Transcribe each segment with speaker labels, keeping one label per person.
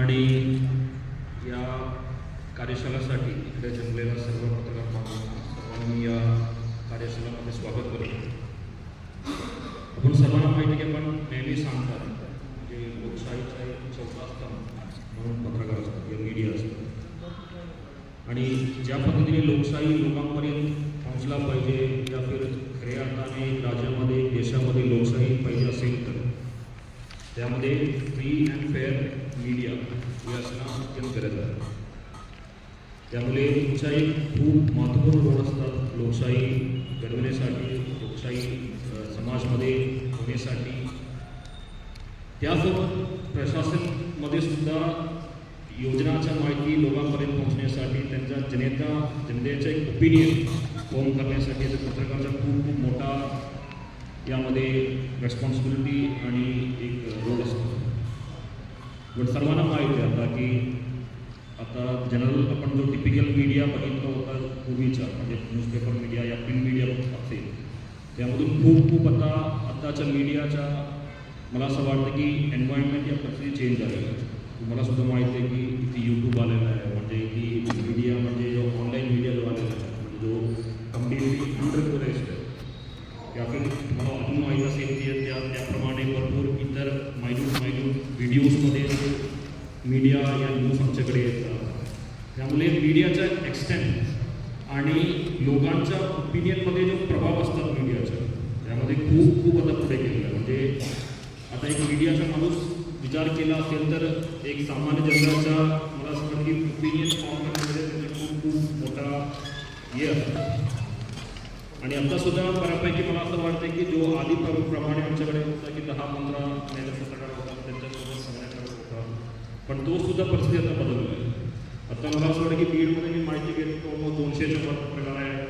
Speaker 1: आणि या कार्यशाळेसाठी इकडे जमलेल्या सर्व पत्रकार बांधवांना सर्वांनी मी या कार्यशाळेमध्ये स्वागत करतो. आपण सर्वांना माहिती की आपण नेहमी सांगतात म्हणजे लोकशाहीचा एक चौथा स्तंभ म्हणून पत्रकार असतात किंवा मीडिया असतात. आणि ज्या पद्धतीने लोकशाही लोकांपर्यंत पोहोचला पाहिजे या फिर खऱ्या अर्थाने राज्यामध्ये देशामध्ये लोकशाही पाहिजे असेल तर त्यामध्ये फ्री अँड फेअर मीडिया हे असणं अत्यंत गरज आहे. त्यामुळे लोकशाही खूप महत्त्वपूर्ण रोल असतात लोकशाही घडवण्यासाठी लोकशाही समाजमध्ये होण्यासाठी. त्यासोबत प्रशासनमध्ये सुद्धा योजनाच्या माहिती लोकांपर्यंत पोहोचण्यासाठी त्यांच्या जनता जनतेचा एक ओपिनियन फॉर्म करण्यासाठी याचा पत्रकाराचा खूप खूप मोठा यामध्ये रेस्पॉन्सिबिलिटी आणि एक रोल असतो. पण सर्वांना माहिती आहे आता की आता जनरल आपण जो टिपिकल मीडिया बघितला होता पूर्वीचा म्हणजे न्यूजपेपर मीडिया या प्रिंट मीडिया असेल त्यामधून खूप खूप आता आत्ताच्या मीडियाच्या मला असं वाटतं की एन्व्हायरमेंट या पद्धती चेंज झालेलं आहे. तुम्हाला सुद्धा माहिती आहे की इथे यूट्यूब आलेलं आहे म्हणजे की मीडिया म्हणजे जो ऑनलाईन मीडिया जो आलेला आहे म्हणजे जो कम्प्लिटली अनरेग्युलाइज्ड आहे. या फिर मला मायन्यूट व्हिडिओजमध्ये मीडिया या न्यूज आमच्याकडे येतात. त्यामुळे मीडियाचा एक्सटेंट आणि लोकांच्या ओपिनियनमध्ये जो प्रभाव असतात मीडियाचा त्यामध्ये खूप खूप आता पुढे गेलेला आहे. म्हणजे आता एक मीडियाचा माणूस विचार केला असेल तर एक सामान्य जनताचा मला असं वाटतं की ओपिनियन फॉर्म करण्यामध्ये त्याचा खूप खूप मोठा हे असतो. आणि आत्तासुद्धा बऱ्यापैकी मला असं वाटतं की जो आधी प्रमाणे आमच्याकडे होता की दहा पंधरा महिन्याचा पत्रकार होता त्यांच्यासोबत समन्वय करत होता पण तो सुद्धा परिस्थिती आता बदलली आहे. आता मला असं वाटतं की बीडमध्ये मी माहिती घेतो मग दोनशे शंभर प्रकार आहे.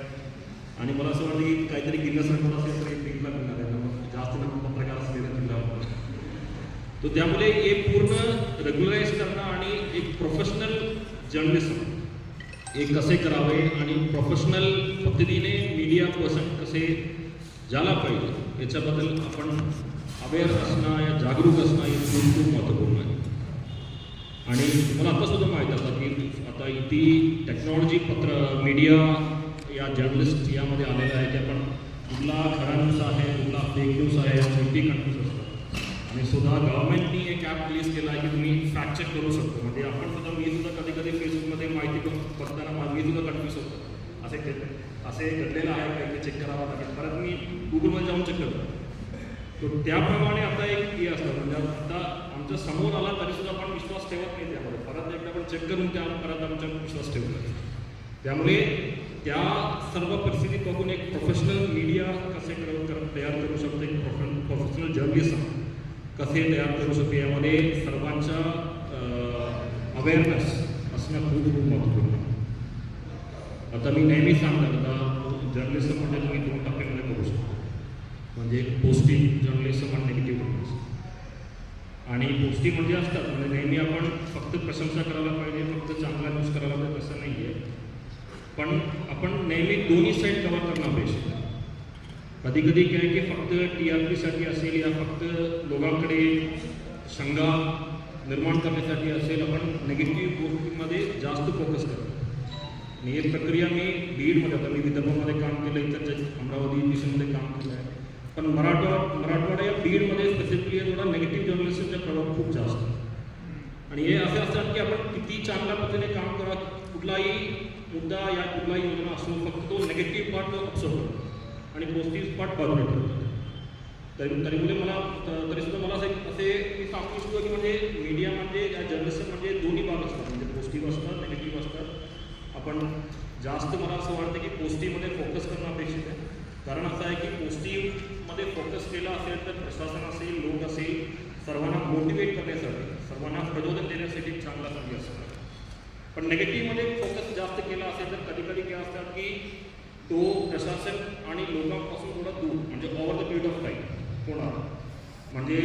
Speaker 1: आणि मला असं वाटतं की काहीतरी गिन्नस असेल तर एक बीडला मिळणार आहे. मग जास्त नंबर प्रकार असलेल्या जिल्ह्यावर तर त्यामुळे हे पूर्ण रेग्युलराईज करणं आणि एक प्रोफेशनल जर्नलिझम हे कसे करावे आणि प्रोफेशनल पद्धतीने मीडिया पर्सन कसे झाला पाहिजे याच्याबद्दल आपण अवेअर असणं या जागरूक असणं हे खूप खूप महत्त्वपूर्ण आहे. आणि मला आता सुद्धा माहीत असतं की आता इथे टेक्नॉलॉजी पत्र मीडिया या जर्नलिस्ट यामध्ये आलेलं आहे की आपण कुठला खरा न्यूज आहे कुठला फेक न्यूज आहे या गोष्टी कन्फ्यूज असतात आणि सुद्धा गव्हर्नमेंटनी एक ॲप रिलीज केला आहे की तुम्ही फॅक्ट चेक करू शकतो. म्हणजे आपण सुद्धा मी सुद्धा कधी कधी फेसबुकमध्ये माहिती बघ- बघताना मा- मी सुद्धा कन्फ्यूज होतो. असे असे घडलेलं आहे काही चेक करावं लागेल. परत मी गुगलमध्ये जाऊन चेक करतो. तर त्याप्रमाणे आता एक हे असतं म्हणजे आता आमच्यासमोर आला तरी सुद्धा आपण विश्वास ठेवत नाही त्यामध्ये. परत एकदा आपण चेक करून त्या परत आमच्या विश्वास ठेवतो त्यामुळे त्या सर्व परिस्थिती बघून एक प्रोफेशनल मीडिया कसे तयार करू शकतो एक प्रोफे प्रोफेशनल जर्नलिस्ट कसे तयार करू शकतो यामध्ये सर्वांच्या अवेअरनेस असणं खूप खूप महत्त्वपूर्ण आता मी नेहमी सांगणार आता जर्नलिस्ट म्हणजे तुम्ही दोन टप्प्यामध्ये करू शकतो. म्हणजे पोस्टिंग जर्नलिझम आणि निगेटिव्ह जर्नलिझम आणि पोस्टिंग म्हणजे असतात म्हणजे नेहमी आपण फक्त प्रशंसा करायला पाहिजे फक्त चांगला न्यूज करायला पाहिजे असं नाही आहे पण आपण नेहमी दोन्ही साईड कवर करणं अपेक्षित आहे कधी कधी काय की फक्त टी आर पीसाठी असेल या फक्त लोकांकडे शंगा निर्माण करण्यासाठी असेल आपण निगेटिव्ह गोष्टींमध्ये जास्त फोकस करतो आणि ही प्रक्रिया मी बीडमध्ये आता मी विदर्भामध्ये काम केलं इतर अमरावती दिशेमध्ये काम केलं आहे पण मराठवा मराठवाडा या फील्डमध्ये स्पेसिफिकली थोडा निगेटिव्ह जर्नलिस्टचा प्रभाव खूप जास्त आणि हे असे असतात की आपण किती चांगल्या पद्धतीने काम करा कुठलाही मुद्दा या कुठलाही योजना असो फक्त तो नेगेटिव्ह पार्ट तो आणि पॉझिटिव्ह पार्ट बाजूला ठेवतो तरी तरी मुले मला तरी सुद्धा मला असं असे मी सांगू इच्छितो की म्हणजे मीडिया म्हणजे या जर्नलिस्ट म्हणजे दोन्ही भाग असतात. म्हणजे पॉझिटिव्ह असतात निगेटिव्ह असतात. आपण जास्त मला असं वाटतं की पॉझिटिव्हमध्ये फोकस करणं अपेक्षित आहे. कारण असं आहे की पॉझिटिव्ह प्रशासन असेल लोक असेल सर्वांना मोटिवेट करण्यासाठी सर्वांना प्रचोदन देण्यासाठी चांगला संधी असतो. पण नेगेटिव्हमध्ये फोकस जास्त केला असेल तर कधी कधी काय असतात की तो प्रशासन आणि लोकांपासून थोडा दूर म्हणजे over the period of time होणार. म्हणजे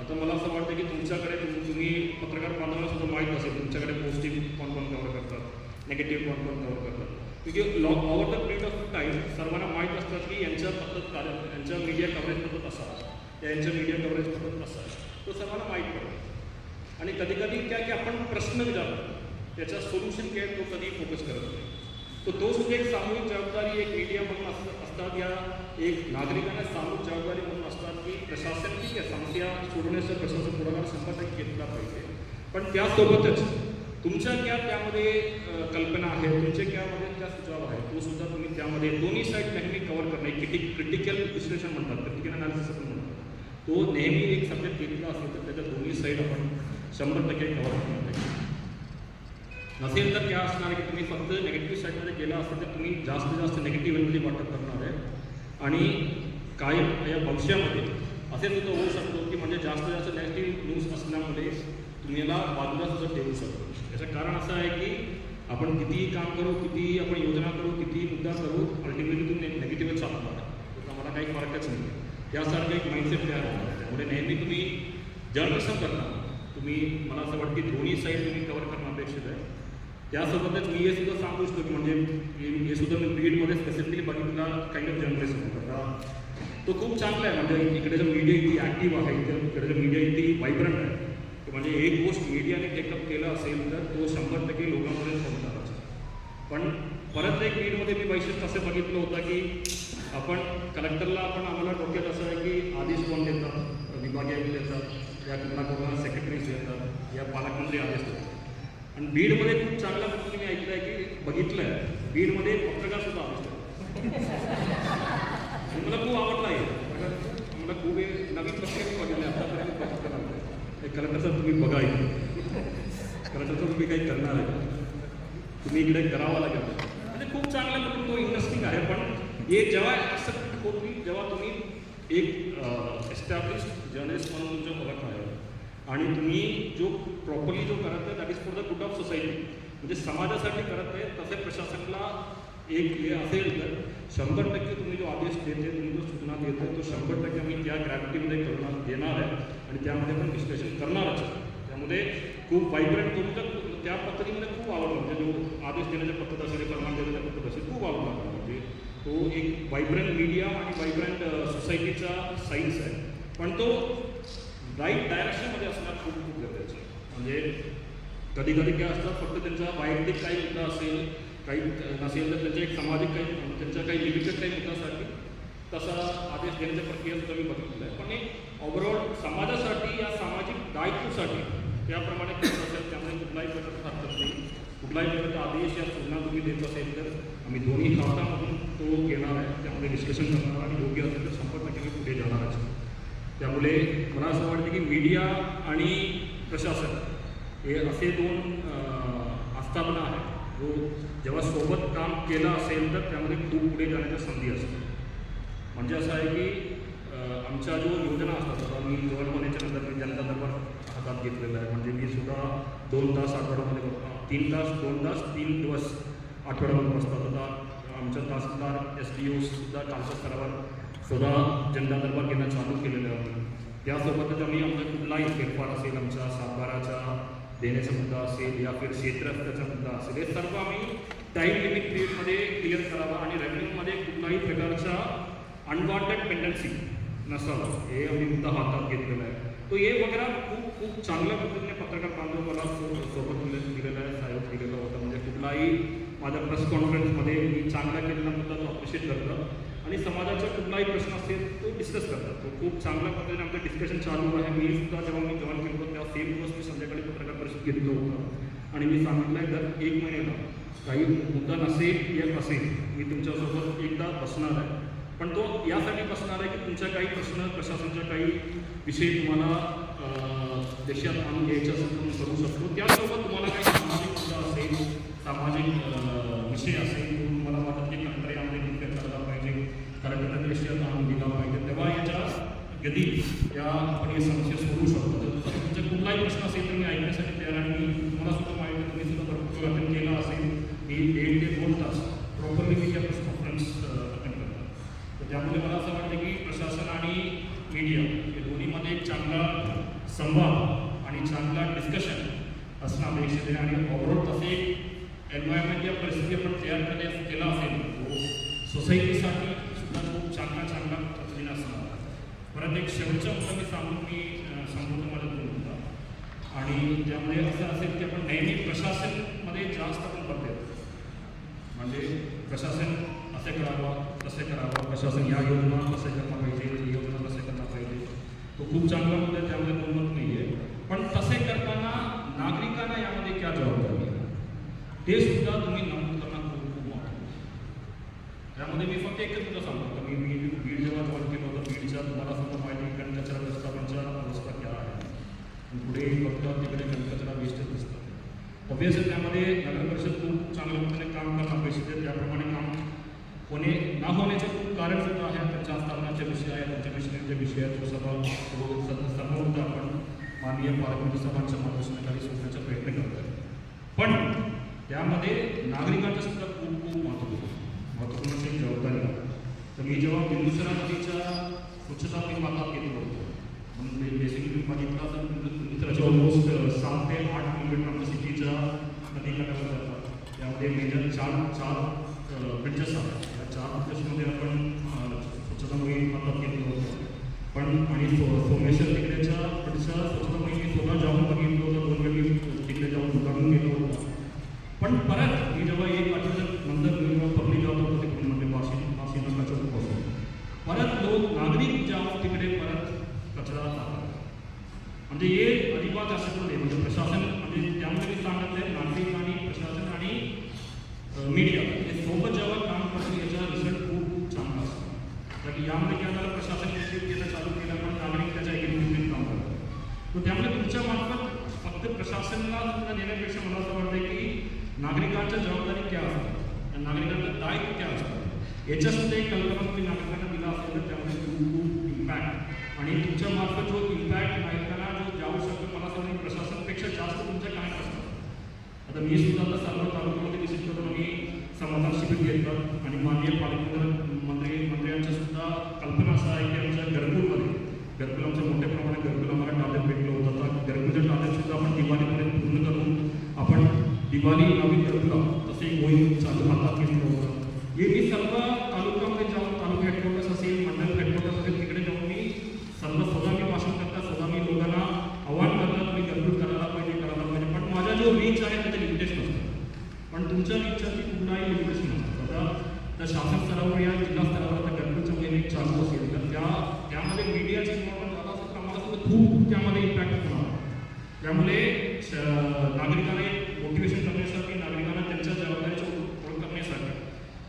Speaker 1: आता मला असं वाटतं की तुमच्याकडे तुम्ही पत्रकार बांधवांना सुद्धा माहीत असेल तुमच्याकडे पॉझिटिव्ह कोण कोण कव्हर करतात नेगेटिव्ह कोण कोण कव्हर करतात. म्हणजे law over the period of time सर्वांना माहीत असतात की यांच्या पद्धत कार्य यांच्या मीडिया कव्हरेज पद्धत असा. त्यांचं यांच्या मीडिया कव्हरेज पद्धत असा तो सर्वांना माहीत पडतो आणि कधी कधी काय की आपण प्रश्न विचारतो त्याचा सोल्युशन काय तो कधी फोकस करत नाही. तो तो सुद्धा म्हणजे एक सामूहिक जबाबदारी एक मीडिया म्हणून अस असतात या एक नागरिकांना सामूहिक जबाबदारी म्हणून असतात की प्रशासन ठीक आहे समस्या सोडवण्याचं प्रशासन पुढाकार शंभर टक्के घेतला पाहिजे. पण त्यासोबतच तुमच्या क्या त्यामध्ये कल्पना आहे तुमच्या त्यामध्ये त्या सुचाव आहे तो सुद्धा तुम्ही त्यामध्ये दोन्ही साईड नेहमी कव्हर करणे क्रिटिक क्रिटिकल विश्लेषण म्हणतात क्रिटिकल अनालिसिस म्हणतात. तो नेहमी एक सब्जेक्ट घेतला असेल तर त्याच्या दोन्ही साईड आपण शंभर टक्के कव्हर करणार पाहिजे नसेल तर काय असणार आहे की तुम्ही फक्त नेगेटिव्ह साईडमध्ये गेला असेल तर तुम्ही जास्तीत जास्त नेगेटिव्ह एनर्जी वाटप करणार आहे. आणि काय या भविष्यामध्ये असे सुद्धा होऊ शकतो की म्हणजे जास्त जास्त नेगेटिव्ह न्यूज असल्यामुळे तुम्ही याला बाजूला सुद्धा ठेवू शकतो. याचं कारण असं आहे की आपण कितीही काम करू कितीही आपण योजना करू कितीही मुद्दा करू अल्टिमेटली तुम्ही नेगेटिव्हच चालणार त्याचा आम्हाला काही फरकच नाही. त्यासारखं एक माइंडसेट तयार होणार आहे. त्यामुळे नेहमी तुम्ही जर्नलिझम करता तुम्ही मला असं वाटतं की दोन्ही साईड तुम्ही कवर करणं अपेक्षित आहे. त्यासोबतच मी हे सुद्धा सांगू इच्छितो की म्हणजे हे- सुद्धा मी बीडमध्ये स्पेसिफिकली बघितला काही ऑफ जर्नलिस्ट होता. तो खूप चांगला आहे. म्हणजे इकडे जर मीडिया इथे ॲक्टिव्ह आहे इथे इकडे जर मीडिया इथे व्हायब्रंट आहे म्हणजे एक गोष्ट मीडियाने टेकअप केलं असेल तर तो शंभर टक्के लोकांपर्यंत पोहोचणारच पण परत एक लीडमध्ये मी वैशिष्ट्य असं बघितलं होतं की आपण कलेक्टरला आपण आम्हाला डोक्यात असं आहे की आदेश कोण देतात? विभागीय आयुक्त या कुणाकडून सेक्रेटरीज येतात या पालकमंत्री आदेश देतात. आणि बीडमध्ये खूप चांगल्या पद्धतीने मी ऐकलं आहे की बघितलं आहे बीडमध्ये पत्रकार सुद्धा आदेश देतात. आणि मला खूप आवडला आहे मला खूप नवीन पत्रकार मी बघितले आतापर्यंत पत्रकार हे कलेक्टरचं तुम्ही बघा इथे. कलेक्टरचं तुम्ही काही करणार आहे. तुम्ही इकडे करावं लागेल. म्हणजे खूप चांगला म्हणून तो इंटरेस्टिंग आहे पण हे जेव्हा ॲक्सेप्ट होत नाही जेव्हा तुम्ही एक एस्टॅब्लिश जर्नलिस्ट म्हणून तुमच्या ओळख आहे आणि तुम्ही जो प्रॉपरली जो करत आहे that is for the good of society म्हणजे समाजासाठी करत आहे तसे प्रशासनाला एक हे असेल तर शंभर टक्के तुम्ही जो आदेश देते तुम्ही जो सूचना देते तो शंभर टक्के आम्ही त्या ग्रॅव्हिटीमध्ये करणार देणार आहे. आणि त्यामध्ये पण विश्लेषण करणारच त्यामध्ये खूप वायब्रंट तुमचं त्या पद्धतीमध्ये खूप आवडलं म्हणजे जो आदेश देण्याच्या पद्धत असेल फरमान देण्याच्या पद्धत असेल खूप आवडणार तो एक वायब्रंट मीडिया आणि वायब्रंट सोसायटीचा साईन्स आहे. पण तो राईट डायरेक्शनमध्ये असणं खूप खूप गरजेचं आहे. म्हणजे कधी कधी काय असतं फक्त त्यांचा वैयक्तिक काही मुद्दा असेल काही नसेल तर त्यांच्या एक सामाजिक काही त्यांच्या काही लिमिटेड काही मुद्दासाठी तसा आदेश देण्याच्या प्रक्रिया सुद्धा मी बघितलेलं आहे. पण एक ओव्हरऑल समाजासाठी या सामाजिक दायित्वसाठी त्याप्रमाणे करत असेल त्यामुळे कुठलाही प्रकारचा हरकत नाही. कुठलाही प्रकारचा आदेश या सूचना तुम्ही देत असेल तर आम्ही दोन्ही हातामधून तो घेणार आहे. त्यामध्ये विश्लेषण करणार आणि योग्य असेल तर संपर्क टक्के पुढे जाणार आहे. त्यामुळे मला असं वाटतं की मीडिया आणि प्रशासन हे असे दोन आस्थापना आहेत. जो जेव्हा सोबत काम केलं असेल तर त्यामध्ये खूप पुढे जाण्याची संधी असते म्हणजे असं आहे की आमच्या जो योजना असतात आता मी जवळ होण्याच्या नंतर मी जनता दरबार हातात घेतलेला आहे. म्हणजे मी सुद्धा दोन तास आठवड्यामध्ये तीन तास दोन तास तीन दिवस आठवड्यामध्ये बसतात आता आमच्या तहसीलदार एस डी ओसुद्धा कालच्या स्तरावर सुद्धा जनता दरबार घेणं चालू केलेलं आहे. त्यासोबतच आम्ही आमचा कुठलाही फेरफार असेल आमच्या सातबाराचा देण्याचा मुद्दा असेल या फिर क्षेत्रस्थाचा मुद्दा असेल हे सर्व आम्ही टाईम लिमिट पिरियडमध्ये क्लिअर करावा आणि रेव्हेन्यूमध्ये कुठलाही प्रकारचा अनवॉन्टेड पेंडन्सी नसावं हे आम्ही मुद्दा हातात घेतलेला आहे. तो हे वगैरे खूप खूप चांगल्या पद्धतीने पत्रकार बांधव मला सोबत दिलेला आहे सहयोग दिलेला होता. म्हणजे कुठलाही माझ्या प्रेस कॉन्फरन्समध्ये मी चांगला केलेला मुद्दा तो अप्रिशिएट करतो. आणि समाजाचा कुठलाही प्रश्न असेल तो डिस्कस करतात तो खूप चांगल्या पद्धतीने आमचं डिस्कशन चालू आहे. मी सुद्धा जेव्हा मी जॉईन केलं होतं तेव्हा सेम दिवस मी संध्याकाळी पत्रकार परिषद घेतलं होतं. आणि मी सांगितलं आहे दर एक महिन्याला काही मुद्दा नसेल या असेल मी तुमच्यासोबत एकदा बसणार आहे. पण तो यासाठी बसणार आहे की तुमच्या काही प्रश्न प्रशासनाच्या काही विषय तुम्हाला देशात आणून घ्यायचे असेल करू शकतो. त्यासोबत तुम्हाला काही सामाजिक मुद्दा असेल सामाजिक विषय असेल तो मला वाटत की नंतर यामध्ये डिस्कस करायला पाहिजे. कारण त्यांना विषयात आणून दिला पाहिजे. तेव्हा याच्या गती या आपण या समस्या सोडवू शकतो तर तुमचा कुठलाही प्रश्न असेल तर मी ऐकण्यासाठी तयार आहे मी तुम्हाला सुद्धा माहिती आहे, तुम्ही सुद्धा भरपूर अटेंड केला असेल मी एक ते दोन तास प्रॉपरली मी त्या प्रेस कॉन्फरन्स अटेंड करतो तर त्यामुळे मला असं वाटतं की प्रशासन आणि मीडिया हे दोन्हीमध्ये एक चांगला संवाद आणि चांगला डिस्कशन असणं अपेक्षित आहे आणि ओव्हरऑल तसे एक एन्व्हायरमेंट या परिस्थिती आपण तयार करण्या केला असेल तो सोसायटीसाठी सुद्धा खूप चांगला चांगला पद्धतीने असणार परत एक शेवटच्या मुद्दा मी सांगून मी संबोधन माझं दोन होता आणि त्यामध्ये असं असेल की आपण नेहमी प्रशासनमध्ये जास्त आपण भर म्हणजे प्रशासन असे करावं तसे करावं प्रशासन या योजना कसे करणं पाहिजे योजना कसे करणं पाहिजे. तो खूप चांगला मुद्दा आहे, त्यामध्ये कोणमत नाही आहे पण तसे करताना नागरिकांना यामध्ये क्या जबाबदारी आहे? ते सुद्धा तुम्ही नमूद करणं खूप खूप महत्त्वाचं आहे. त्यामध्ये मी फक्त एकच मुद्दा सांगतो का मी मी बीड जेव्हा कॉल केलं होतं बीडच्या तुम्हाला सुद्धा माहिती कणकचरा व्यवस्थापनच्या व्यवस्था केला आहे. पुढे बघता तिकडे कणकचरा वेस्टच दिसतात ऑब्विसली त्यामध्ये नगर परिषद खूप चांगल्या पद्धतीने काम करणं अपेक्षित त्याप्रमाणे काम होणे ना होण्याचे खूप कारण सुद्धा आहे. त्यांच्या स्थापनाचे विषय आहे त्यांच्या मिशनरीचे विषय आहे तो सभा तो सर्व आपण माननीय पालकमंत्री सभांच्या मार्गदर्शनाखाली सोडण्याचा प्रयत्न करतो पण त्यामध्ये नागरिकांचं सुद्धा खूप खूप महत्त्व महत्त्वपूर्ण अशी जबाबदारी आहे तर मी जेव्हा बिंदुसरा नदीच्या स्वच्छता मी हातात घेतलं होतं. म्हणजे बेसिकली बघितलं तर बिंदुसराच्या ऑलमोस्ट सात ते आठ किलोमीटर सिटीच्या नदीकाठावर जातात त्यामध्ये मेजर चार चार ब्रिजेस आहेत. या चार ब्रिजेसमध्ये आपण स्वच्छता मोहीम हातात घेतलं होतं. पण आणि सो सोमेश्वर तिकडेच्या पुढच्या स्वच्छता मोहीम स्वतः जाऊन बघितलं होतं दोन वेळी तिकडे जाऊन उदाहरण गेलं होतं पण परत मी जेव्हा एक आठवड्यात नंतर मी जेव्हा पब्लिक जात होतो तिकडून म्हणजे वाशी वाशी नगराच्या पासून परत लोक नागरिक जाऊन तिकडे परत कचरा टाकतात म्हणजे हे अजिबात असं नाही म्हणजे प्रशासन म्हणजे त्यामध्ये मी सांगितलं नागरिक आणि प्रशासन आणि मीडिया हे सोबत जेव्हा काम करतो याचा रिझल्ट खूप खूप चांगला असतो कारण यामध्ये काय झालं प्रशासन केलं चालू केलं पण नागरिक त्याच्या एकीकृत काम करतात तर त्यामुळे तुमच्या मार्फत फक्त प्रशासनाला सुद्धा नेण्यापेक्षा मला असं वाटतं की नागरिकांच्या जबाबदारी क्या असतात आणि नागरिकांचं दायित्व क्या याच्यासुद्धा एक कल्पना तुम्ही नागरिकांना दिला असेल तर त्यामध्ये खूप खूप इम्पॅक्ट आणि तुमच्या मार्फत जो इम्पॅक्ट नागरिकांना जो जाऊ शकतो मला असं प्रशासनापेक्षा जास्त तुमच्या काय असतं. आता मी सुद्धा आता सर्व तालुक्यामध्ये विशेष करून आम्ही समाधान शिबिर घेतलं आणि माननीय पालकमंत्री मंत्री मंत्र्यांच्या सुद्धा कल्पना असा आहे की आमच्या घरकुलमध्ये घरकुल आमच्या मोठ्या प्रमाणात घरकुल आम्हाला टार्गेट भेटलं होतं. आता घरकुलच्या टार्गेट सुद्धा आपण दिवाळीपर्यंत पूर्ण करून आपण दिवाळी नवीन घरकुला तसे एक मोहीम चालू हातात घेतलं होतं हे मी सर्व तालुक्यामध्ये जाऊन तालुका हेडक्वार्टर्स असेल मंडल हेडक्वार्टर्स असेल तिकडे जाऊन मी सर्व स्वतः मी भाषण करता स्वतः मी लोकांना आव्हान करता तुम्ही घरकुल करायला पाहिजे करायला पाहिजे पण माझा जो रीच आहे त्याचे लिमिटेशन असतं पण तुमच्या रीचसाठी कुठलाही लिमिटेशन नसतं आता त्या शासन स्तरावर या जिल्हा स्तरावर आता घरकुलच्या मोहीम एक चालू असेल तर त्या त्यामध्ये मीडियाची इन्व्हॉल्वमेंट झाला असेल तर आम्हाला सुद्धा खूप त्यामध्ये इम्पॅक्ट होणार त्यामुळे श- नागरिकांना मोटिवेशन करण्यासाठी नागरिकांना त्यांच्या जबाबदारीची ओळख ओळख करण्यासाठी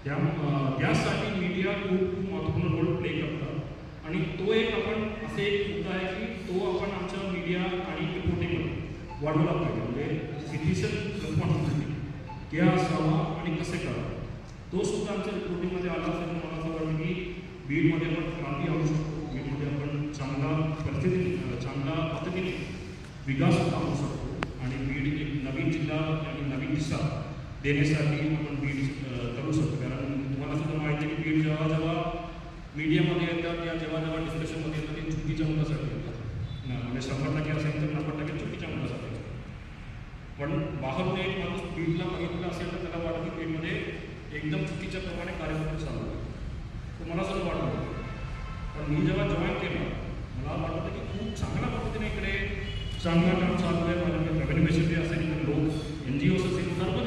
Speaker 1: त्या अं, त्यासाठी मीडिया खूप महत्त्वपूर्ण रोल प्ले करतात. आणि तो एक आपण असे एक मुद्दा आहे की तो आपण आमच्या मीडिया आणि रिपोर्टिंगमध्ये वाढवला पाहिजे. म्हणजे सिटिझन रिस्पॉन्सिबिलिटी क्या असावा आणि कसे करावं? तो सुद्धा आमच्या रिपोर्टिंगमध्ये आला असेल. तर मला असं वाटतं की बीडमध्ये आपण क्रांती आणू शकतो. बीडमध्ये आपण चांगला परिस्थिती चांगला पद्धतीने विकास आणू शकतो. आणि बीड एक नवीन जिल्हा आणि नवीन दिशा देण्यासाठी आपण बीड करू शकतो. कारण तुम्हाला सुद्धा माहिती आहे की बीड जेव्हा जेव्हा मीडियामध्ये येतात या जेव्हा जेव्हा डिस्कशनमध्ये येतात ते चुकीच्या मुलासाठी येतात. म्हणजे शंभर टक्के असेल तर नव्वद टक्के चुकीच्या मुलासाठी येतात. पण बाहेरून एक माणूस बीडला बघितलं असेल तर त्याला वाटतं की बीडमध्ये एकदम चुकीच्या प्रमाणे कार्यक्रम चालू आहे. तर मला असं वाटतं. पण मी जेव्हा जॉईन केलं मला वाटतं की खूप चांगल्या पद्धतीने इकडे चांगलं काम चालू आहे. माझ्या रेव्हेन्यू बेसिसली असेल लोक एन जी ओस असेल सर्व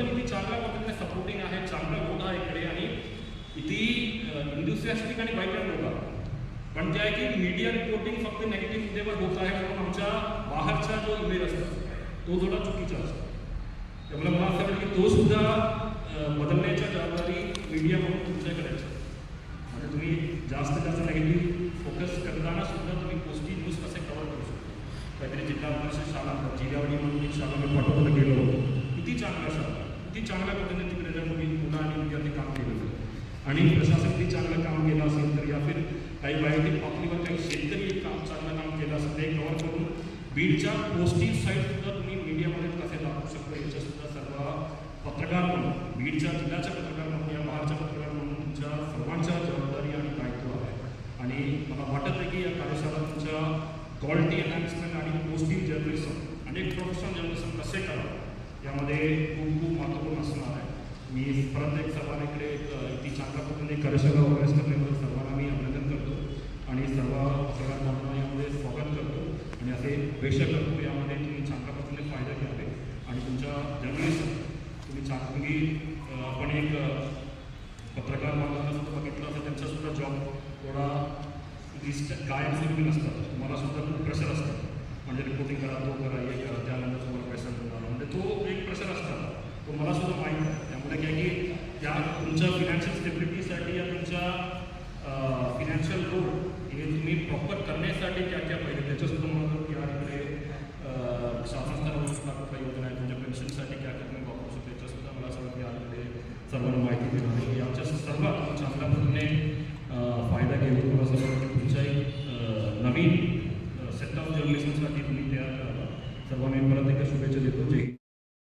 Speaker 1: सपोर्टिंग होता इकडे आणि किती इंडस्ट्रियास्टिक आणि वाईट होता. पण जे आहे की मीडिया रिपोर्टिंग फक्त नेगेटिव्ह मुद्द्यावर होत आहे म्हणून आमच्या बाहेरचा जो इमेज असतो तो थोडा चुकीचा असतो. त्यामुळे मला असं वाटतं की तो सुद्धा बदलण्याच्या जबाबदारी मीडिया म्हणून तुमच्याकडे म्हणजे तुम्ही जास्त जास्त नेगेटिव्ह फोकस करताना सुद्धा तुम्ही गोष्टी न्यूज कसे कव्हर करू शकता? काहीतरी जिल्हा परिषद शाळा जिल्हावाडी म्हणून एक शाळा मी पाठवलं गेलो होतो. किती चांगलं शाळा. किती चांगल्या पद्धतीने तिकडे त्या मुली मुलं आणि विद्यार्थी काम केलं आणि प्रशासन किती चांगलं काम केलं असेल तर या फिर काही बायोटिक पातळीवर काही शेतकरी काम चांगलं काम केलं असेल ते कव्हर करून बीडच्या पॉझिटिव्ह साईट सुद्धा तुम्ही मीडियामध्ये कसे दाखवू शकतो याच्यासुद्धा सर्व पत्रकार म्हणून बीडच्या जिल्ह्याच्या पत्रकार म्हणून या बाहेरच्या पत्रकार म्हणून तुमच्या सर्वांच्या जबाबदारी आणि दायित्व आहे. आणि मला वाटत आहे की या कार्यशाळा तुमच्या क्वालिटी एनहान्समेंट आणि पॉझिटिव्ह जर्नलिझम आणि प्रोफेशनल जर्नलिझम कसे करावं यामध्ये खूप खूप महत्त्वपूर्ण असणार आहे मी परत एक सर्वांना इकडे एक अ, इतकी चांगल्या पद्धतीने करण्याबद्दल सर्वांना मी अभिनंदन करतो आणि सर्व सगळ्यांना यामध्ये स्वागत करतो. आणि असे वेश करतो यामध्ये तुम्ही चांगल्या पद्धतीने फायदा घ्यावे. आणि तुमच्या जर्नलिस्ट तुम्ही चांगली आपण एक पत्रकार मानवाला सुद्धा बघितलं असं त्यांचासुद्धा जॉब थोडा लिस्ट कायमस्वरूपी नसतात तुम्हाला सुद्धा खूप प्रेशर असतात. म्हणजे रिपोर्टिंग करा तो करा हे करा त्यानंतर तुम्हाला पैसा मिळणार म्हणजे तो एक प्रेशर असतात. तो मला सुद्धा माहीत आहे. त्यामुळे काय की त्या तुमच्या फिनान्शियल स्टेबिलिटी फिनान्शियल हे तुम्ही प्रॉपर करण्यासाठी त्या क्या पाहिजे त्याच्यासुद्धा मला